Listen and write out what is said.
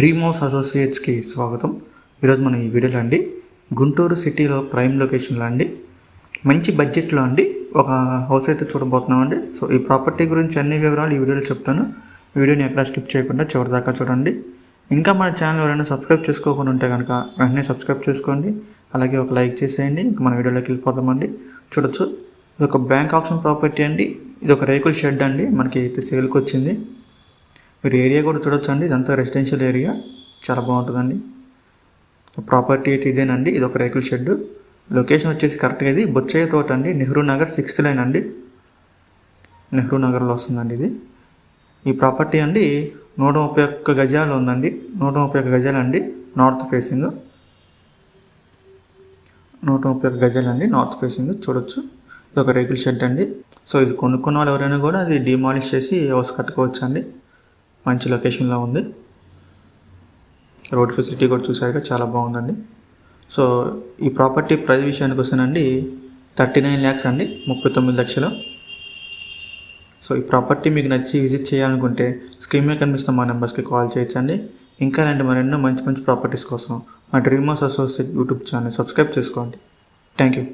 Dream house అసోసియేట్స్కి స్వాగతం. ఈరోజు మనం ఈ వీడియోలో అండి గుంటూరు సిటీలో ప్రైమ్ లొకేషన్లో అండి మంచి బడ్జెట్లో అండి ఒక హౌస్ అయితే చూడబోతున్నాం అండి. సో ఈ ప్రాపర్టీ గురించి అన్ని వివరాలు ఈ వీడియోలో చెప్తాను. వీడియోని ఎక్కడ స్కిప్ చేయకుండా చివరిదాకా చూడండి. ఇంకా మన ఛానల్ ఎవరైనా సబ్స్క్రైబ్ చేసుకోకుండా ఉంటే కనుక వెంటనే సబ్స్క్రైబ్ చేసుకోండి. అలాగే ఒక లైక్ చేసేయండి. ఇంకా మన వీడియోలోకి వెళ్ళిపోదామండి చూడొచ్చు. ఇది ఒక బ్యాంక్ ఆప్షన్ ప్రాపర్టీ అండి. ఇది ఒక రేకుల షెడ్ అండి. మనకి అయితే సేల్కి వచ్చింది. మీరు ఏరియా కూడా చూడొచ్చు అండి ఇదంతా రెసిడెన్షియల్ ఏరియా. చాలా బాగుంటుందండి. ప్రాపర్టీ అయితే ఇదేనండి. ఇది ఒక రేకుల షెడ్. లొకేషన్ వచ్చేసి కరెక్ట్గా ఇది బొచ్చయ్య తోట అండి. నెహ్రూ నగర్ సిక్స్త్ లైన్ అండి. నెహ్రూ నగర్లో వస్తుందండి ఇది. ఈ ప్రాపర్టీ అండి నూట ముప్పై ఒక్క గజాలు ఉందండి. నూట ముప్పై ఒక్క గజాలు అండి నార్త్ ఫేసింగ్. నూట ముప్పై ఒక్క గజాలు అండి నార్త్ ఫేసింగ్. చూడొచ్చు. ఇది ఒక రేకుల షెడ్ అండి. సో ఇది కొనుక్కున్న వాళ్ళు ఎవరైనా కూడా అది డిమాలిష్ చేసి హౌస్ కట్టుకోవచ్చు అండి మంచి లొకేషన్లో ఉంది. రోడ్ ఫెసిలిటీ కూడా చూసారుగా చాలా బాగుందండి. సో ఈ ప్రాపర్టీ ప్రైస్ విషయానికి వస్తానండి థర్టీ నైన్ ల్యాక్స్ అండి ముప్పై తొమ్మిది లక్షలు. సో ఈ ప్రాపర్టీ మీకు నచ్చి విజిట్ చేయాలనుకుంటే స్క్రీన్ మీద కనిపిస్తున్న మా నెంబర్స్కి కాల్ చేయొచ్చండి. ఇంకా ఇలాంటి మరెన్నో మంచి మంచి ప్రాపర్టీస్ కోసం మా dream house associate YouTube channel subscribe చేసుకోండి. Thank you